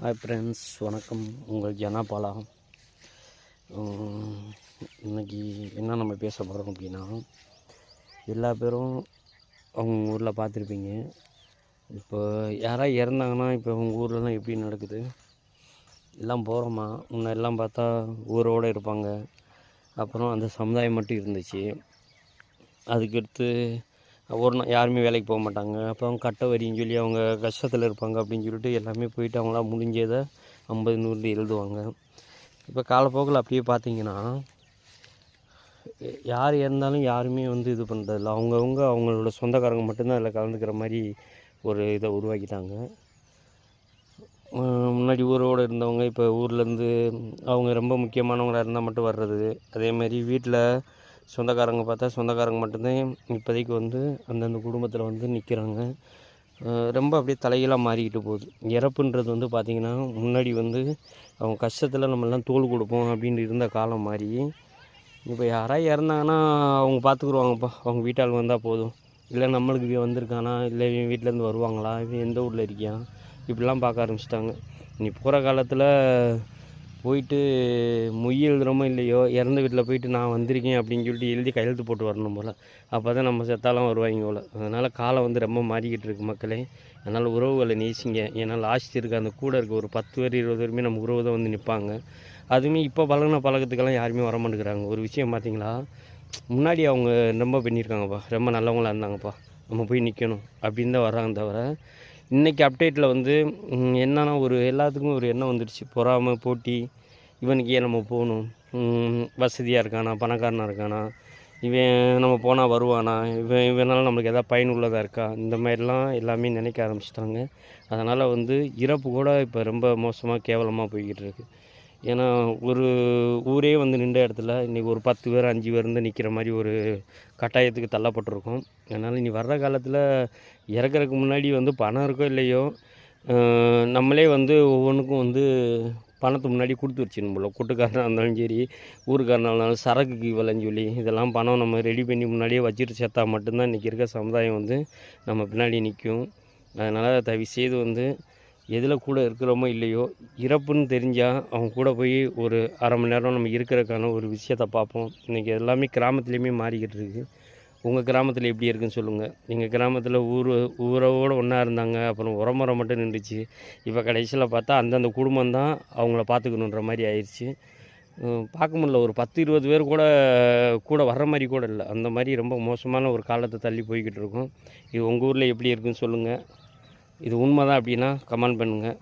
Hi friends வணக்கம். உங்கள் ஜனாபாலா இன்றைக்கி என்ன நம்ம பேச போகிறோம் அப்படின்னா எல்லா பேரும் அவங்க ஊரில் பார்த்துருப்பீங்க. இப்போ யாராக இறந்தாங்கன்னா இப்போ உங்கள் ஊர்லலாம் எப்படி நடக்குது? எல்லாம் போகிறோமா முன்ன எல்லாம் பார்த்தா ஊரோடு இருப்பாங்க. அப்புறம் அந்த சமுதாயம் மட்டும் இருந்துச்சு. அதுக்கடுத்து ஒரு நாள் யாருமே வேலைக்கு போக மாட்டாங்க. அப்புறம் கட்ட வரின்னு சொல்லி அவங்க கஷ்டத்தில் இருப்பாங்க அப்படின்னு சொல்லிட்டு எல்லாமே போயிட்டு அவங்களாம் முடிஞ்சதை ஐம்பது நூறு எழுதுவாங்க. இப்போ காலப்போக்கில் அப்படியே பார்த்தீங்கன்னா யார் இருந்தாலும் யாருமே வந்து இது பண்ணுறதில்ல அவங்கவுங்க அவங்களோட சொந்தக்காரங்க மட்டும்தான் அதில் கலந்துக்கிற மாதிரி ஒரு இதை உருவாக்கிட்டாங்க. முன்னாடி ஊரோடு இருந்தவங்க இப்போ ஊர்லேருந்து அவங்க ரொம்ப முக்கியமானவங்களாக இருந்தால் மட்டும் வர்றது. அதேமாதிரி வீட்டில் சொந்தக்காரங்க பார்த்தா சொந்தக்காரங்க மட்டும்தான் இப்போதைக்கு வந்து அந்தந்த குடும்பத்தில் வந்து நிற்கிறாங்க. ரொம்ப அப்படியே தலைகீழாக மாறிக்கிட்டு போகுது. இறப்புன்றது வந்து பார்த்திங்கன்னா முன்னாடி வந்து அவங்க கஷ்டத்தில் நம்மளாம் தோல் கொடுப்போம் அப்படின்னு இருந்த காலம் மாதிரி இப்போ யாராவது இறந்தாங்கன்னா அவங்க பார்த்துக்குருவாங்கப்பா. அவங்க வீட்டால் வந்தால் போதும். இல்லை நம்மளுக்கு இவன் வந்திருக்கானா? இல்லை இவன் வீட்டிலேருந்து வருவாங்களா? இவன் எந்த ஊரில் இருக்கியா? இப்படிலாம் பார்க்க ஆரம்பிச்சிட்டாங்க. நீ போகிற காலத்தில் போயிட்டு மொய் எழுதுகிறோமோ இல்லையோ இறந்த வீட்டில் போயிட்டு நான் வந்திருக்கேன் அப்படின்னு சொல்லிட்டு எழுதி கையெழுத்து போட்டு வரணும் போல். அப்போ தான் நம்ம செத்தாலாம் வருவாங்க போல். அதனால் காலம் வந்து ரொம்ப மாறிக்கிட்டு இருக்கு மக்களே. அதனால் உறவுகளை நேசிங்க. ஏன்னா லாஸ்ட் இருக்க அந்த கூட இருக்க ஒரு பத்து பேர் இருபது பேருமே நம்ம உறவு தான் வந்து நிற்பாங்க அதுவுமே இப்போ பழகின பழக்கத்துக்கெல்லாம் யாருமே வர மாட்டேங்கிறாங்க. ஒரு விஷயம் பார்த்தீங்களா முன்னாடி அவங்க ரொம்ப பண்ணியிருக்காங்கப்பா. ரொம்ப நல்லவங்களாக இருந்தாங்கப்பா. நம்ம போய் நிற்கணும் அப்படின்னு தான் வர்றாங்க தவிர இன்றைக்கி அப்டேட்டில் வந்து என்னென்னா ஒரு எல்லாத்துக்கும் ஒரு எண்ணம் வந்துடுச்சு. பொறாமை போட்டி இவனுக்கு ஏன் நம்ம போகணும்? வசதியாக இருக்கானா? பணக்காரனாக இருக்கானா? இவன் நம்ம போனால் வருவானா? இவன் இவனால் நம்மளுக்கு எதாவது பயனுள்ளதாக இருக்கா? இந்த மாதிரிலாம் எல்லாமே நினைக்க ஆரம்பிச்சிட்டாங்க. அதனால் வந்து இறப்பு கூட இப்போ ரொம்ப மோசமாக கேவலமாக போய்கிட்டு இருக்குது ஏன்னா ஒரு ஊரே வந்து நின்ற இடத்துல இன்றைக்கி ஒரு பத்து பேர் அஞ்சு பேர் இருந்து நிற்கிற மாதிரி ஒரு கட்டாயத்துக்கு தள்ளப்பட்டிருக்கோம். அதனால் இனி வர்ற காலத்தில் இறக்குறதுக்கு முன்னாடி வந்து பணம் இருக்கோ இல்லையோ நம்மளே வந்து ஒவ்வொன்றுக்கும் வந்து பணத்தை முன்னாடி கொடுத்து வச்சிடணும் போல. கூட்டுக்காரனாக இருந்தாலும் சரி ஊருக்காரனாக இருந்தாலும் சரக்குக்கு இவ்வளோன்னு சொல்லி இதெல்லாம் பணம் நம்ம ரெடி பண்ணி முன்னாடியே வச்சுட்டு சேர்த்தா மட்டும்தான் இன்றைக்கி இருக்க சமுதாயம் வந்து நம்ம பின்னாடி நிற்கும் அதனால் தயவு செய்து வந்து எதில் கூட இருக்கிறோமோ இல்லையோ இறப்புன்னு தெரிஞ்சால் அவங்க கூட போய் ஒரு அரை மணி நேரம் நம்ம இருக்கிறதுக்கான ஒரு விஷயத்தை பார்ப்போம். இன்றைக்கி எல்லாமே கிராமத்துலேயுமே மாறிக்கிட்டு இருக்குது உங்கள் கிராமத்தில் எப்படி இருக்குன்னு சொல்லுங்கள் எங்கள் கிராமத்தில் ஊர் ஊரோடு ஒன்றா இருந்தாங்க அப்புறம் உரமுறை மட்டும் நின்றுச்சு. இப்போ கடைசியில் பார்த்தா அந்தந்த குடும்பம் தான் அவங்கள பார்த்துக்கணுன்ற மாதிரி ஆயிடுச்சு பார்க்க முடியல. ஒரு பத்து இருபது பேர் கூட கூட வர்ற மாதிரி கூட இல்லை. அந்த மாதிரி ரொம்ப மோசமான ஒரு காலத்தை தள்ளி போய்கிட்டு இருக்கோம். இது உங்கள் ஊரில் எப்படி இருக்குன்னு சொல்லுங்கள் இது உண்மை தான் அப்படின்னா கமெண்ட் பண்ணுங்கள்